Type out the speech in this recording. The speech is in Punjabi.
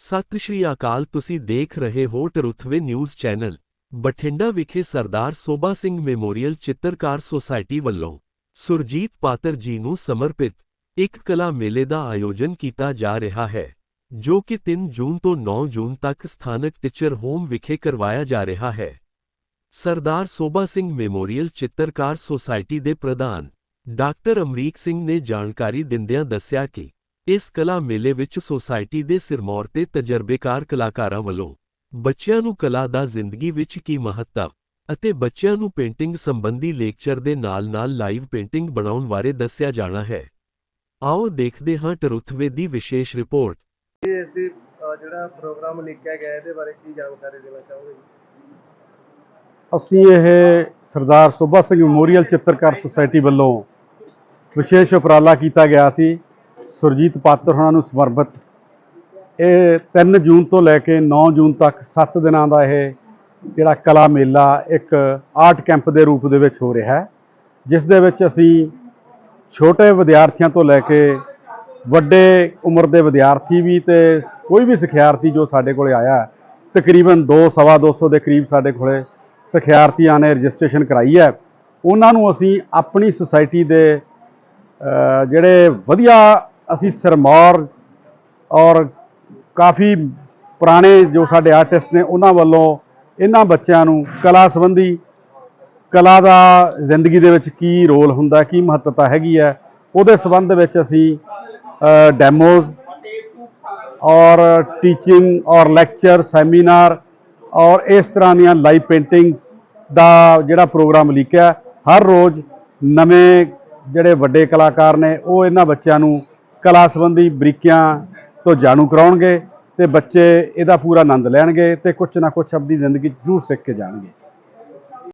ਸਤਿ ਸ਼੍ਰੀ ਅਕਾਲ, ਤੁਸੀਂ ਦੇਖ ਰਹੇ ਹੋ ਟਰੁਥਵੇ ਨਿਊਜ਼ ਚੈਨਲ। ਬਠਿੰਡਾ ਵਿਖੇ ਸਰਦਾਰ ਸੋਭਾ ਸਿੰਘ ਮੈਮੋਰੀਅਲ ਚਿੱਤਰਕਾਰ ਸੁਸਾਇਟੀ ਵੱਲੋਂ ਸੁਰਜੀਤ ਪਾਤਰ ਜੀ ਨੂੰ ਸਮਰਪਿਤ ਇੱਕ ਕਲਾ ਮੇਲੇ ਦਾ ਆਯੋਜਨ ਕੀਤਾ ਜਾ ਰਿਹਾ ਹੈ, ਜੋ ਕਿ 3 ਜੂਨ ਤੋਂ 9 ਜੂਨ ਤੱਕ ਸਥਾਨਕ ਟੀਚਰ ਹੋਮ ਵਿਖੇ ਕਰਵਾਇਆ ਜਾ ਰਿਹਾ ਹੈ। ਸਰਦਾਰ ਸੋਭਾ ਸਿੰਘ ਮੈਮੋਰੀਅਲ ਚਿੱਤਰਕਾਰ ਸੁਸਾਇਟੀ ਦੇ ਪ੍ਰਧਾਨ ਡਾਕਟਰ ਅਮਰੀਕ ਸਿੰਘ ਨੇ ਜਾਣਕਾਰੀ ਦਿੰਦਿਆਂ ਦੱਸਿਆ ਕਿ ਇਸ ਕਲਾ ਮੇਲੇ ਵਿੱਚ ਸੁਸਾਇਟੀ ਦੇ ਸਿਰਮੌਰ ਤੇ ਤਜਰਬੇਕਾਰ ਕਲਾਕਾਰਾਂ ਵੱਲੋਂ ਬੱਚਿਆਂ ਨੂੰ ਕਲਾ ਦਾ ਜ਼ਿੰਦਗੀ ਵਿੱਚ ਕੀ ਮਹੱਤਵ ਅਤੇ ਬੱਚਿਆਂ ਨੂੰ ਪੇਂਟਿੰਗ ਸੰਬੰਧੀ ਲੈਕਚਰ ਦੇ ਨਾਲ-ਨਾਲ ਲਾਈਵ ਪੇਂਟਿੰਗ ਬਣਾਉਣ ਬਾਰੇ ਦੱਸਿਆ ਜਾਣਾ ਹੈ। ਆਓ ਦੇਖਦੇ ਹਾਂ ਟਰੁਥਵੇ ਦੀ ਵਿਸ਼ੇਸ਼ ਰਿਪੋਰਟ। ਇਸ ਦੀ ਜਿਹੜਾ ਪ੍ਰੋਗਰਾਮ ਲਿਖਿਆ ਗਿਆ ਇਹਦੇ ਬਾਰੇ ਕੀ ਜਾਣਕਾਰੀ ਦੇਣਾ ਚਾਹੋਗੇ ਅਸੀਂ ਇਹ ਸਰਦਾਰ ਸੋਭਾ ਸਿੰਘ ਮੈਮੋਰੀਅਲ ਚਿੱਤਰਕਾਰ ਸੁਸਾਇਟੀ ਵੱਲੋਂ ਵਿਸ਼ੇਸ਼ ਉਪਰਾਲਾ ਕੀਤਾ ਗਿਆ ਸੀ। ਸੁਰਜੀਤ ਪਾਤਰ ਹੋਣਾ ਨੂੰ ਸਮਰਪਿਤ। ਇਹ 3 ਜੂਨ ਤੋਂ ਲੈ ਕੇ 9 ਜੂਨ ਤੱਕ 7 ਦਿਨਾਂ ਦਾ ਇਹ ਜਿਹੜਾ ਕਲਾ ਮੇਲਾ ਇੱਕ ਆਰਟ ਕੈਂਪ ਦੇ ਰੂਪ ਦੇ ਵਿੱਚ ਹੋ ਰਿਹਾ ਹੈ, ਜਿਸ ਦੇ ਵਿੱਚ ਅਸੀਂ ਛੋਟੇ ਵਿਦਿਆਰਥੀਆਂ ਤੋਂ ਲੈ ਕੇ ਵੱਡੇ ਉਮਰ ਦੇ ਵਿਦਿਆਰਥੀ ਵੀ ਤੇ ਕੋਈ ਵੀ ਸਿਖਿਆਰਥੀ ਜੋ ਸਾਡੇ ਕੋਲੇ ਆਇਆ ਤਕਰੀਬਨ 2 ਸਵਾ 200 ਦੇ ਕਰੀਬ ਸਾਡੇ ਕੋਲੇ ਸਿਖਿਆਰਥੀਆਂ ਨੇ ਰਜਿਸਟ੍ਰੇਸ਼ਨ ਕਰਾਈ ਹੈ। ਉਹਨਾਂ ਨੂੰ ਅਸੀਂ ਆਪਣੀ ਸੁਸਾਇਟੀ ਦੇ ਜਿਹੜੇ ਵਧੀਆ ਅਸੀਂ ਸਰਮੌਰ ਔਰ ਕਾਫੀ ਪੁਰਾਣੇ ਜੋ ਸਾਡੇ ਆਰਟਿਸਟ ਨੇ ਉਹਨਾਂ ਵੱਲੋਂ ਇਹਨਾਂ ਬੱਚਿਆਂ ਨੂੰ ਕਲਾ ਸੰਬੰਧੀ, ਕਲਾ ਦਾ ਜ਼ਿੰਦਗੀ ਦੇ ਵਿੱਚ ਕੀ ਰੋਲ ਹੁੰਦਾ, ਕੀ ਮਹੱਤਤਾ ਹੈਗੀ ਹੈ, ਉਹਦੇ ਸੰਬੰਧ ਵਿੱਚ ਅਸੀਂ ਡੈਮੋਜ਼ ਔਰ ਟੀਚਿੰਗ ਔਰ ਲੈਕਚਰ ਸੈਮੀਨਾਰ ਔਰ ਇਸ ਤਰ੍ਹਾਂ ਦੀਆਂ ਲਾਈਵ ਪੇਂਟਿੰਗਸ ਦਾ ਜਿਹੜਾ ਪ੍ਰੋਗਰਾਮ ਲਿਖਿਆ ਹਰ ਰੋਜ਼ ਨਵੇਂ ਜਿਹੜੇ ਵੱਡੇ ਕਲਾਕਾਰ ਨੇ, ਉਹ ਇਹਨਾਂ ਬੱਚਿਆਂ ਨੂੰ ਕਲਾ ਸੰਬੰਧੀ ਬਰੀਕੀਆਂ ਤੋਂ ਜਾਣੂ ਕਰਾਉਣਗੇ ਤੇ ਬੱਚੇ ਇਹਦਾ ਪੂਰਾ ਆਨੰਦ ਲੈਣਗੇ ਤੇ ਕੁਝ ਨਾ ਕੁਝ ਆਪਣੀ ਜ਼ਿੰਦਗੀ 'ਚ ਜ਼ਰੂਰ ਸਿੱਖ ਕੇ ਜਾਣਗੇ।